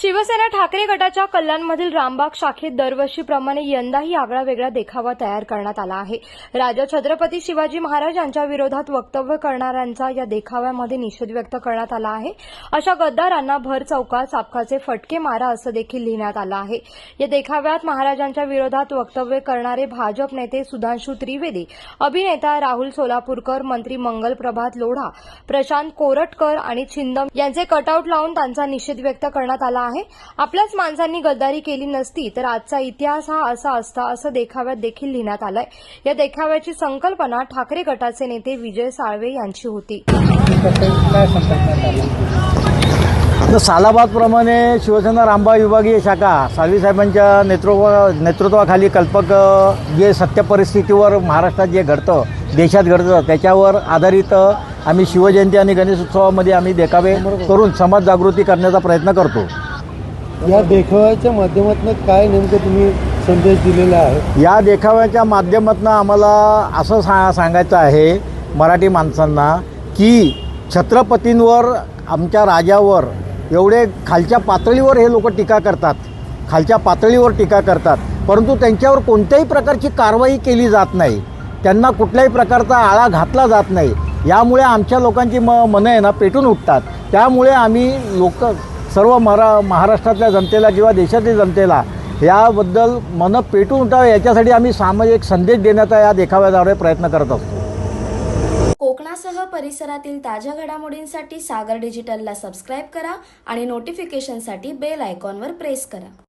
शिवसेना ठाकरे गटाच्या कल्याणमधील रामबाग शाखेत दरवर्षीप्रमाणे यंदाही आगळा वेगळा देखावा तयार करण्यात आला आहे. राजा छत्रपती शिवाजी महाराज यांच्या विरोधात वक्तव्य करणाऱ्यांचा या देखाव्यामध्ये निषेध व्यक्त करण्यात आला आहे. अशा गद्दारांना भर चौकात चापकाचे फटके मारा असं देखील लिहिण्यात आलं आहे. या देखाव्यात महाराजांच्या विरोधात वक्तव्य करणारे भाजप नेते सुधांशू त्रिवेदी अभिनेता राहुल सोलापूरकर मंत्री मंगल प्रभात लोढा प्रशांत कोरटकर आणि छिंदम यांचे कटआउट लावून त्यांचा निषेध व्यक्त करण्यात आला आहे. आपल्याच माणसांनी गद्दारी केली नसती तर आजचा इतिहास हा असा असता असं देखाव्यात देखील लिहिण्यात आलंय. या देखाव्याची संकल्पना ठाकरे गटाचे नेते विजय साळवे यांची होती. तर सालाबादप्रमाणे शिवसेना रामबा विभागीय शाखा साळवी साहेबांच्या नेतृत्व नेतृत्वाखाली कल्पक जे सत्य परिस्थितीवर महाराष्ट्रात जे घडतं देशात घडतं त्याच्यावर आधारित आम्ही शिवजयंती आणि गणेश उत्सवामध्ये आम्ही देखावे करून समाज जागृती करण्याचा प्रयत्न करतो. या देखाव्याच्या माध्यमातून काय नेमकं तुम्ही संदेश दिलेला आहे? या देखाव्याच्या माध्यमातून आम्हाला असं सा सांगायचं आहे मराठी माणसांना की छत्रपतींवर आमच्या राजावर एवढे खालच्या पातळीवर हे लोक टीका करतात. खालच्या पातळीवर टीका करतात. परंतु त्यांच्यावर कोणत्याही प्रकारची कारवाई केली जात नाही. त्यांना कुठल्याही प्रकारचा आळा घातला जात नाही. यामुळे आमच्या लोकांची म मनं आहे ना पेटून उठतात. त्यामुळे आम्ही लोक सर्व मरा महाराष्ट्रातल्या जनतेला किंवा देशातील जनतेला याबद्दल मनं पेटून उठावे याच्यासाठी आम्ही सामाजिक संदेश देण्याचा या देखाव्याद्वारे प्रयत्न करत असतो. कोकणासह परिसरातील ताज्या घडामोडींसाठी सागर डिजिटलला सबस्क्राईब करा आणि नोटिफिकेशनसाठी बेल आयकॉनवर प्रेस करा.